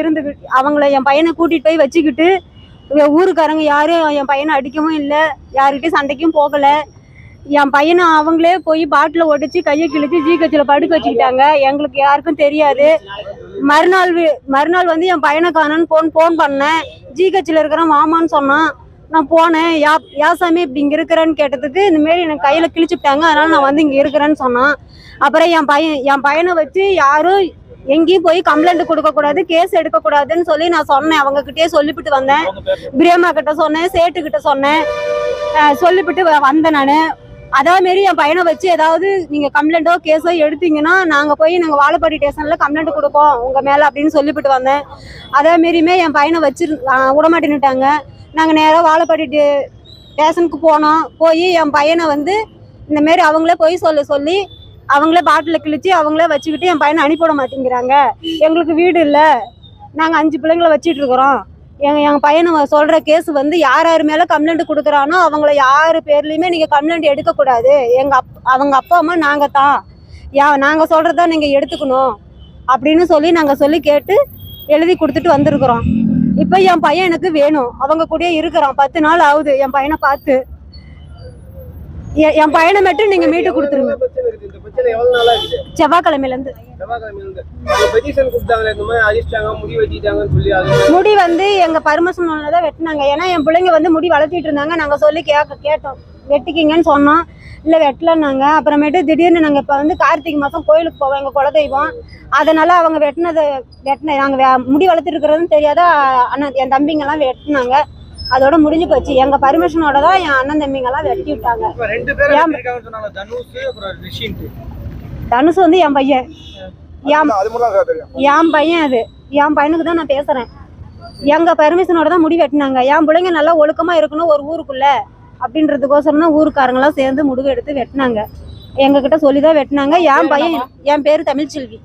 இருந்துக்கிட்டு அவங்கள என் பையனை கூட்டிட்டு போய் வச்சுக்கிட்டு இங்க ஊருக்காரங்க யாரும் என் பையனை அடிக்கவும் இல்லை யாருக்கிட்டையும் சண்டைக்கும் போகலை. என் பையனை அவங்களே போய் பாட்டில் ஒடிச்சு கையை கிழிச்சு ஜிஹெச்சில் படுக்க வச்சுக்கிட்டாங்க. எங்களுக்கு யாருக்கும் தெரியாது. மறுநாள் மறுநாள் வந்து என் பையனை காணன்னு ஃபோன் ஃபோன் பண்ணேன். ஜிஹெச்சில் இருக்கிறேன் மாமான்னு சொன்னான். நான் போனேன். யா யா சாமி இப்படி இங்கே இருக்கிறேன்னு கேட்டதுக்கு இந்தமாரி எனக்கு கையில் கிழிச்சுட்டாங்க அதனால் நான் வந்து இங்கே இருக்கிறேன்னு சொன்னான். அப்புறம் என் பையன் என் பையனை வச்சு யாரும் எங்கேயும் போய் கம்ப்ளைண்ட் கொடுக்கக்கூடாது கேஸ் எடுக்கக்கூடாதுன்னு சொல்லி நான் சொன்னேன். அவங்க கிட்டே சொல்லிவிட்டு வந்தேன். பிரியம்மா கிட்ட சொன்னேன் சேட்டு கிட்ட சொன்னேன். சொல்லிவிட்டு வந்தேன் நான். அதே மாரி என் பையனை வச்சு ஏதாவது நீங்க கம்ப்ளைண்ட்டோ கேஸோ எடுத்தீங்கன்னா நாங்க போய் நாங்க வாழப்பாடி ஸ்டேஷன்ல கம்ப்ளைண்ட் கொடுப்போம் உங்க மேல அப்படின்னு சொல்லிவிட்டு வந்தேன். அதே மாரியுமே என் பையனை வச்சு விடமாட்டேன்னுட்டாங்க. நாங்க நேராக வாழப்பாடி டே- ஸ்டேஷனுக்கு போனோம். போய் என் பையனை வந்து இந்த மாரி அவங்களே போய் சொல்ல சொல்லி அவங்களே பாட்டில் கிழிச்சு அவங்களே வச்சுக்கிட்டு என் பையனை அனுப்பிவிட மாட்டேங்கிறாங்க. எங்களுக்கு வீடு இல்லை. நாங்கள் அஞ்சு பிள்ளைங்களை வச்சிட்டு இருக்கிறோம். எங்க எங்கள் பையனை வ- சொல்ற கேஸ் வந்து யார் யார் மேலே கம்ப்ளைண்ட் கொடுக்குறானோ அவங்கள யார் பேர்லையுமே நீங்கள் கம்ப்ளைண்ட் எடுக்கக்கூடாது. எங்கள் அப் அவங்க அப்பா அம்மா நாங்கள் தான். யா நாங்கள் சொல்கிறத நீங்கள் எடுத்துக்கணும் அப்படின்னு சொல்லி நாங்கள் சொல்லி கேட்டு எழுதி கொடுத்துட்டு வந்திருக்கிறோம். இப்போ என் பையன் எனக்கு வேணும். அவங்க கூடயே இருக்கிறான் பத்து நாள் ஆகுது என் பையனை பார்த்து. என் பையனை மட்டும் நீங்கள் மீட்டு கொடுத்துருங்க. செவ்வாய்க்கிழமையிலேருந்து. செவ்வாய்க்கிழமையில இருந்து முடி வந்து எங்க பர்மிஷன் தான் வெட்டினாங்க. ஏன்னா என் பிள்ளைங்க வந்து முடி வளர்த்திட்டு இருந்தாங்க. நாங்க சொல்லி கேட்க கேட்டோம். வெட்டிக்கிங்கன்னு சொன்னோம். இல்லை வெட்டலன்னாங்க. அப்புறமேட்டு திடீர்னு நாங்கள் இப்போ வந்து கார்த்திகை மாதம் கோயிலுக்கு போவோம். எங்கள் குலதெய்வம். அதனால அவங்க வெட்டினதை வெட்டின நாங்கள் முடி வளர்த்துட்டு இருக்கிறதுன்னு தெரியாத அண்ணன் என் தம்பிங்கெல்லாம் வெட்டினாங்க. அதோட முடிஞ்சு போச்சு. எங்கள் பர்மிஷனோட தான் என் அண்ணன் தம்பிங்கெல்லாம் வெட்டி விட்டாங்க. தனுஷ் வந்து என் பையன். என் பையன் அது. என் பையனுக்கு தான் நான் பேசுறேன். எங்க பர்மிஷனோட தான் முடி வெட்டினாங்க. என் பிள்ளைங்க நல்லா ஒழுக்கமா இருக்கணும் ஒரு ஊருக்குள்ள. அப்படின்றதுக்கோசரம் தான் ஊருக்காரங்களாம் சேர்ந்து முடிவு எடுத்து வெட்டினாங்க. எங்க கிட்ட சொல்லி தான் வெட்டினாங்க. என் பையன் என் பேரு தமிழ்ச்செல்வி.